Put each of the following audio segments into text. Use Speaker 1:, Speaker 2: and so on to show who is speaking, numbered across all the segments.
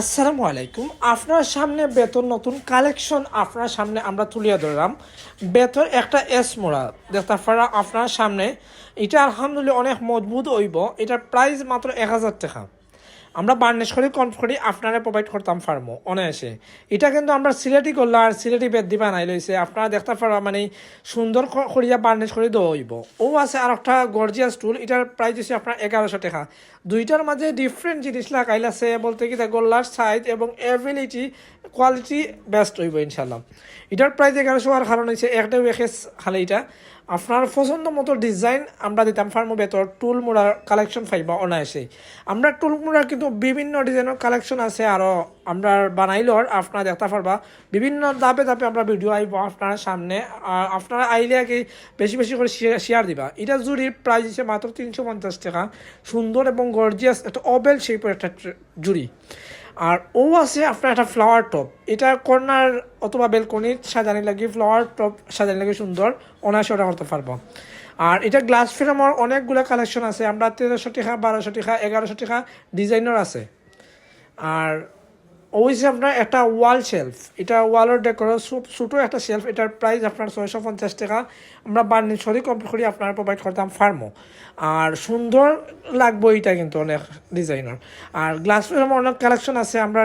Speaker 1: আসসালামু আলাইকুম। আপনার সামনে বেতন, নতুন কালেকশন আপনার সামনে আমরা তুলিয়া ধরলাম। বেতন একটা এস মোড়া। দেখতে পারা আপনার সামনে। এটা আলহামদুলিল্লাহ অনেক মজবুত হইব। এটার প্রাইস মাত্র এক হাজার টাকা। আমরা বার্নিশ করে, কনফ করি, আপনারা প্রোভাইড করতাম ফার্মো অনায়াসে। এটা কিন্তু আমরা সিলেটি করল আর সিলেটি বেদ দিবা নাই লইছে। আপনারা দেখতে পারবা মানে সুন্দর করিয়া বার্নিশ করে দেওয়া হইব। ও আছে আর একটা গর্জিয়াস টুল এটার প্রাইস হচ্ছে আপনার এগারোশো টাকা। দুইটার মাঝে ডিফারেন্ট জিনিস লাগাইল আছে, বলতে কি গোল্লার সাইজ এবং এবিলিটি কোয়ালিটি বেস্ট হইব ইনশাল্লাহ এটার প্রাইস এগারোশো আর কারণ হচ্ছে একটা ওয়েখেস খালে এটা। আপনার পছন্দ মতো ডিজাইন আমরা দিতাম ফার্মো বেতর টুল মোড়ার কালেকশন পাইবা অনায়াসে আমরা টুল মোড়ার কিন্তু বিভিন্ন ডিজাইনের কালেকশন আছে আরও আমরা বানাইলর, আপনারা দেখতে পারবা। বিভিন্ন ধাপে ধাপে আমরা ভিডিও আইব আপনার সামনে, আর আপনারা আইলে কি বেশি বেশি করে শেয়ার দিবা। এটা জুড়ির প্রাইস হিসেবে মাত্র তিনশো পঞ্চাশ টাকা। সুন্দর এবং গর্জিয়াস একটা অবেল শেপের একটা জুড়ি। আর ও আছে আপনার একটা ফ্লাওয়ার টপ এটা কর্নার অথবা বেলকনির সাজানি লাগে ফ্লাওয়ার টপ সাজানি লাগে সুন্দর, অনায়াসে ওটা করতে পারব। আর এটা গ্লাস ফ্রেমর অনেকগুলো কালেকশন আছে। আমরা তেরোশো টাকা, বারোশো টাকা, এগারোশো টাকা ডিজাইনার আছে। আর ওইসে আপনার একটা ওয়াল শেলফ এটা ওয়ালের ডেকোর ছোটো একটা শেলফ এটার প্রাইস আপনার ছয়শো পঞ্চাশ টাকা। আমরা বার্নি সরি কমপ্লিট করি আপনারা প্রোভাইড করতাম ফার্মো আর সুন্দর লাগবে এটা কিন্তু অনেক ডিজাইনার আর গ্লাস ফ্রেম অনেক কালেকশন আছে, আমরা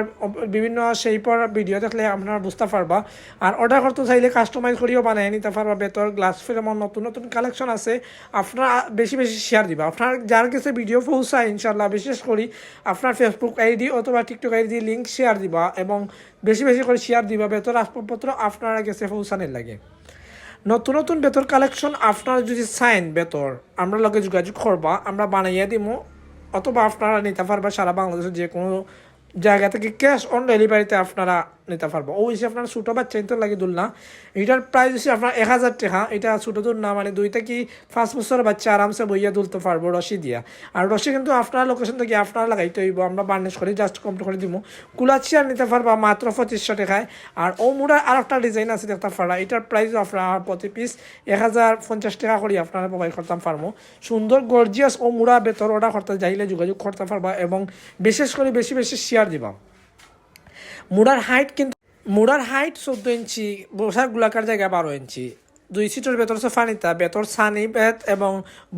Speaker 1: বিভিন্ন সেইপর ভিডিও দেখলে আপনারা বুঝতে পারবা। আর অর্ডার করতে চাইলে কাস্টমাইজ করিও বানিয়ে নিতে পারবা বেতর। গ্লাস ফ্রেমর নতুন নতুন কালেকশন আছে, আপনার বেশি বেশি শেয়ার দিবা। আপনার যার কাছে ভিডিও পৌঁছায় ইনশাল্লাহ বিশেষ করি আপনার ফেসবুক আইডি অথবা টিকটক আইডি লিঙ্ক শেয়ার দিবা এবং বেশি বেশি করে শেয়ার দিবা বেতর আসবাবপত্র আপনারা গেছে পৌঁছানের লাগে। নতুন নতুন বেতর কালেকশন আপনারা যদি চাইন বেতর আমরা লগে যোগাযোগ করবা, আমরা বানাইয়া দিব অথবা আপনারা নিতে পারবা সারা বাংলাদেশের যে কোনো জায়গা থেকে ক্যাশ অন ডেলিভারিতে আপনারা নিতে পারব। ও হিসেবে আপনার ছোটো বাচ্চা নিতে লাগে দুলনা। এটার প্রাইস হচ্ছে আপনার এক হাজার টাকা। এটা ছোটো দুল না মানে দুইটা কি পাঁচ বছর বাচ্চা আরামসে বইয়া তুলতে পারব রশি দিয়া। আর রশি কিন্তু আপনার লোকেশন থেকে আপনার লাগাইতে হইব। আমরা বার্নিশ করে জাস্ট কমপ্লিট করে দিব কুলার চেয়ার নিতে পারবা মাত্র পঁচিশশো টাকায়। আর ও মুড়ার আর একটা ডিজাইন আছে, দেখতে পারা এটার প্রাইস আপনার প্রতি পিস এক হাজার পঞ্চাশ টাকা করে আপনারা প্রোভাইড করতাম পারব। সুন্দর গর্জিয়াস ও মুড়া বেতর অর্ডার করতে যাইলে যোগাযোগ করতে পারবা এবং বিশেষ করে বেশি বেশি শেয়ার দিবা? মুড়ার হাইট কিন্তু মুড়ার হাইট চোদ্দ ইঞ্চি, বসার গোলাকার জায়গা বারো ইঞ্চি। দুই সিটের ভেতর ফানিতা বেতর সানি বেত এবং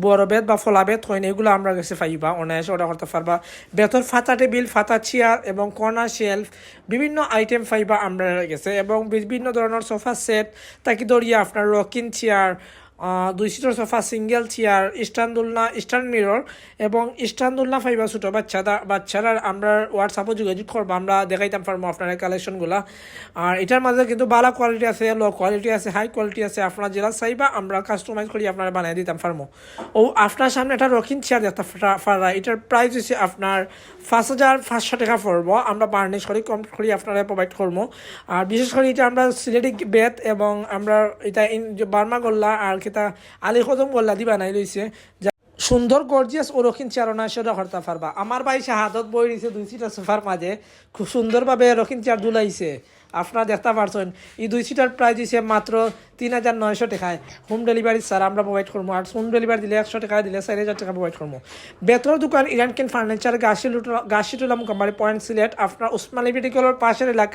Speaker 1: বড় বেত বা ফলা বেত হয় না, এগুলো আমরা কাছে পাইবা, অনায়াসে অর্ডার করতে পারবা। বেতর ফাতা টেবিল, ফাতা চেয়ার এবং কর্নার শেলফ বিভিন্ন আইটেম পাইবা আমরা গেছে এবং বিভিন্ন ধরনের সোফা সেট তাকে দরিয়া আপনার রকিং চেয়ার দুই সিটের সোফা সিঙ্গেল, চেয়ার স্ট্যান্ড দোলনা স্ট্যান্ড মিরর এবং স্ট্যান্ড দোলনা ফাইবা ছোটো বাচ্চারা বাচ্চারা আমরা হোয়াটসঅ্যাপও যোগাযোগ করব, আমরা দেখাইতাম পারব আপনার কালেকশনগুলা আর এটার মাঝে কিন্তু ভালো কোয়ালিটি আছে লো কোয়ালিটি আছে হাই কোয়ালিটি আছে। আপনার যেটা চাইবা, আমরা কাস্টমাইজ করি, আপনারা বানিয়ে দিতাম পারব ও, আপনার সামনে একটা রকিং চেয়ার দেখতে পারা এটার প্রাইস হচ্ছে আপনার পাঁচ হাজার পাঁচশো টাকা পড়ব। আমরা বার্নিশ করি কম করি, আপনারা প্রোভাইড করব। আর বিশেষ করে এটা আমরা সিলেটিক বেত এবং আমরা এটা বার্মা গোল্লা আর কিতা আলী কদম গোল্লা দিবা নাই লইছে সুন্দর গর্জিয়াস ও রকিন চারণা সেটা করতে পারবা আমার ভাই শাহাদত বই দিছে দুই সিটার সোফার মাঝে খুব সুন্দরভাবে রকিন চার দুলাইছে। আপনারা দেখতে পারছেন এই দুই সিটার প্রাইস দিছে মাত্র তিন হাজার নয়শো টাকায় হোম ডেলিভারি স্যার আমরা প্রোভাইড করব আর হোম ডেলিভারি দিলে একশো টাকা, দিলে চার হাজার টাকা প্রোভাইড করব বেতর দোকান ইরান কেন ফার্নিচার গাছিটুলা গাছিটুলা মোকাম্বারি পয়েন্ট সিলেট আপনার উসমানী মেডিকেলের পাশের এলাকা।